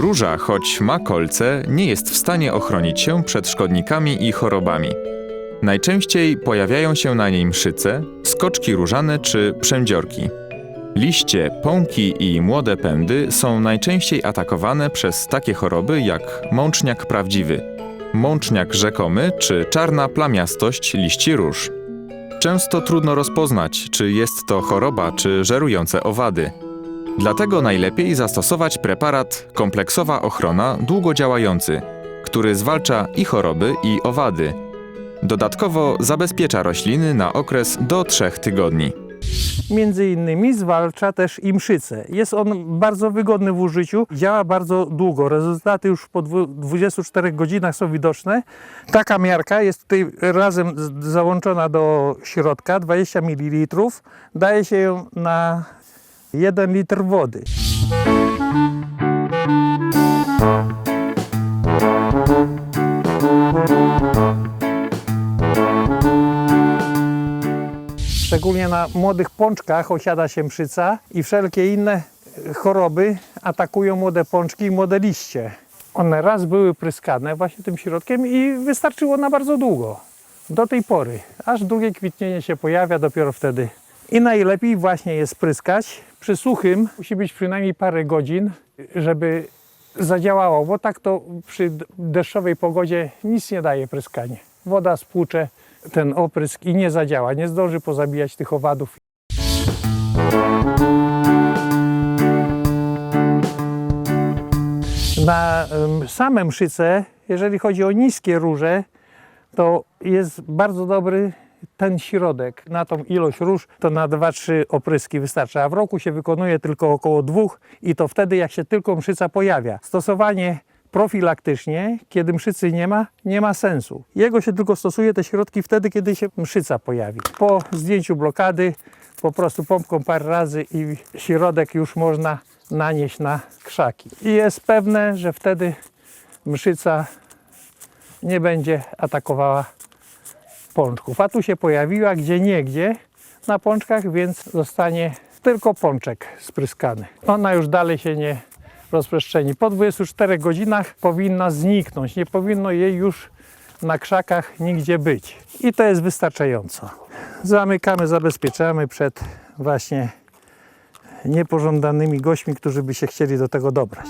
Róża, choć ma kolce, nie jest w stanie ochronić się przed szkodnikami i chorobami. Najczęściej pojawiają się na niej mszyce, skoczki różane czy przędziorki. Liście, pąki i młode pędy są najczęściej atakowane przez takie choroby jak mączniak prawdziwy, mączniak rzekomy czy czarna plamiastość liści róż. Często trudno rozpoznać, czy jest to choroba, czy żerujące owady. Dlatego najlepiej zastosować preparat kompleksowa ochrona długodziałający, który zwalcza i choroby, i owady. Dodatkowo zabezpiecza rośliny na okres do 3 tygodni. Między innymi zwalcza też i mszycę. Jest on bardzo wygodny w użyciu, działa bardzo długo. Rezultaty już po dwu- 24 godzinach są widoczne. Taka miarka jest tutaj razem załączona do środka, 20 ml. Daje się ją na 1 litr wody. Szczególnie na młodych pączkach osiada się mszyca i wszelkie inne choroby atakują młode pączki i młode liście. One raz były pryskane właśnie tym środkiem i wystarczyło na bardzo długo. Do tej pory, aż drugie kwitnienie się pojawia dopiero wtedy. I najlepiej właśnie jest pryskać. Przy suchym musi być przynajmniej parę godzin, żeby zadziałało, bo tak to przy deszczowej pogodzie nic nie daje pryskanie. Woda spłucze ten oprysk i nie zadziała, nie zdąży pozabijać tych owadów. Na same mszyce, jeżeli chodzi o niskie róże, to jest bardzo dobry ten środek. Na tą ilość róż to na 2-3 opryski wystarcza, a w roku się wykonuje tylko około dwóch i to wtedy jak się tylko mszyca pojawia. Stosowanie profilaktycznie, kiedy mszycy nie ma, nie ma sensu. Jego się tylko stosuje te środki wtedy, kiedy się mszyca pojawi. Po zdjęciu blokady po prostu pompką parę razy i środek już można nanieść na krzaki. I jest pewne, że wtedy mszyca nie będzie atakowała pączków. A tu się pojawiła gdzie niegdzie na pączkach, więc zostanie tylko pączek spryskany. Ona już dalej się nie rozprzestrzeni. Po 24 godzinach powinna zniknąć. Nie powinno jej już na krzakach nigdzie być. I to jest wystarczająco. Zamykamy, zabezpieczamy przed właśnie niepożądanymi gośćmi, którzy by się chcieli do tego dobrać.